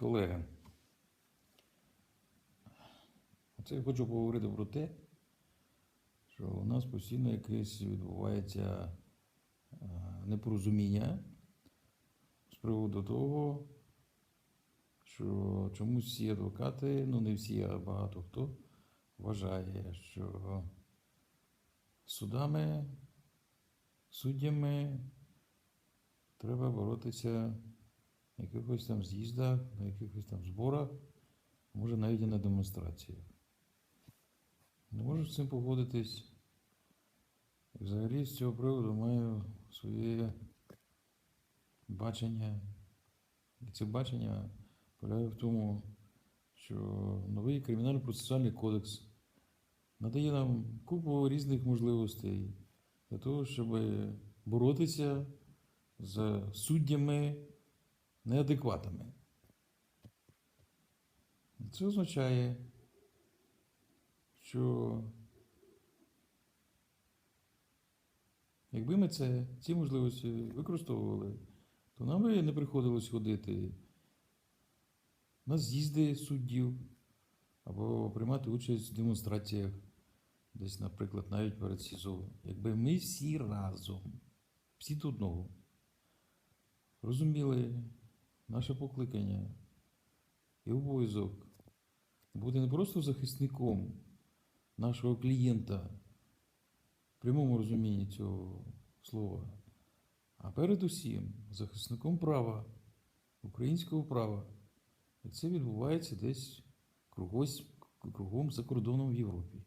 Колеги, оце я хочу поговорити про те, що у нас постійно якесь відбувається е, непорозуміння з приводу того, що чомусь всі адвокати, ну не всі, а багато хто вважає, що судами, суддями треба боротися якихось там з'їздах, на якихось там зборах, може навіть і на демонстраціях. Не можу з цим погодитись. І взагалі з цього приводу маю своє бачення. І це бачення полягає в тому, що новий кримінально-процесуальний кодекс надає нам купу різних можливостей для того, щоб боротися з суддями неадекватами. Це означає, що якби ми це, ці можливості використовували, то нам би не приходилось ходити на з'їзди суддів або приймати участь в демонстраціях, десь, наприклад, навіть перед СІЗО. Якби ми всі разом, всі до одного, розуміли наше покликання і обов'язок бути не просто захисником нашого клієнта в прямому розумінні цього слова, а передусім захисником права, українського права. І це відбувається десь кругось, кругом за кордоном в Європі.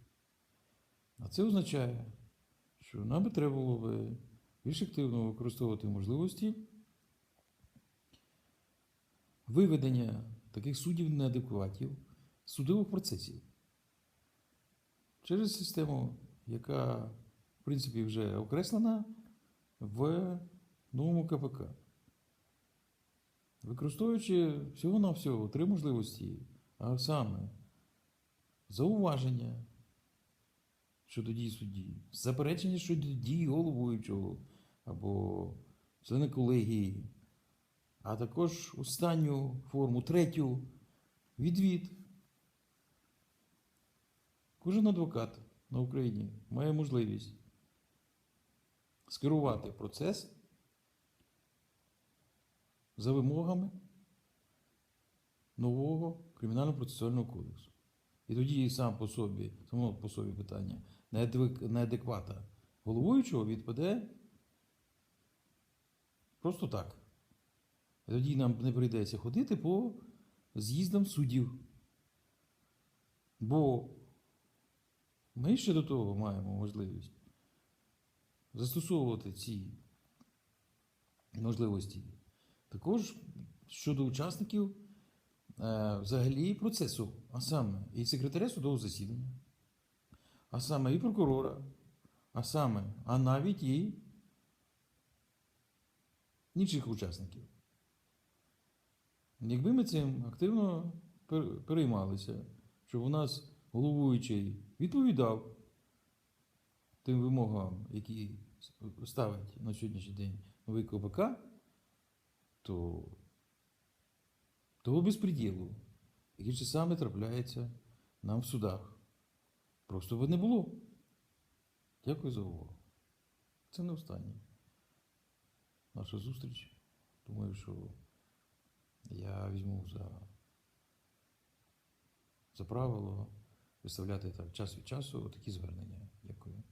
А це означає, що нам треба було би більш активно використовувати можливості виведення таких суддів неадекватів судових процесів через систему, яка, в принципі, вже окреслена в новому КПК. Використовуючи всього-навсього три можливості, а саме зауваження щодо дій судді, заперечення щодо дій головуючого або члена колегії, а також останню форму, третю відвід. Кожен адвокат на Україні має можливість скерувати процес за вимогами нового кримінально-процесуального кодексу. І тоді сам по собі, само по собі питання неадеквата головуючого відпаде просто так. Тоді нам не прийдеться ходити по з'їздам суддів. Бо ми ще до того маємо можливість застосовувати ці можливості. Також щодо учасників е, взагалі процесу, а саме і секретаря судового засідання, а саме і прокурора, а саме, а навіть і інших учасників. Якби ми цим активно переймалися, щоб у нас головуючий відповідав тим вимогам, які ставить на сьогоднішній день новий КПК, то того безпреділу, який часами трапляється нам в судах, просто би не було. Дякую за увагу. Це не остання наша зустріч. Думаю, що я візьму за, за правило виставляти так час від часу такі звернення. Дякую.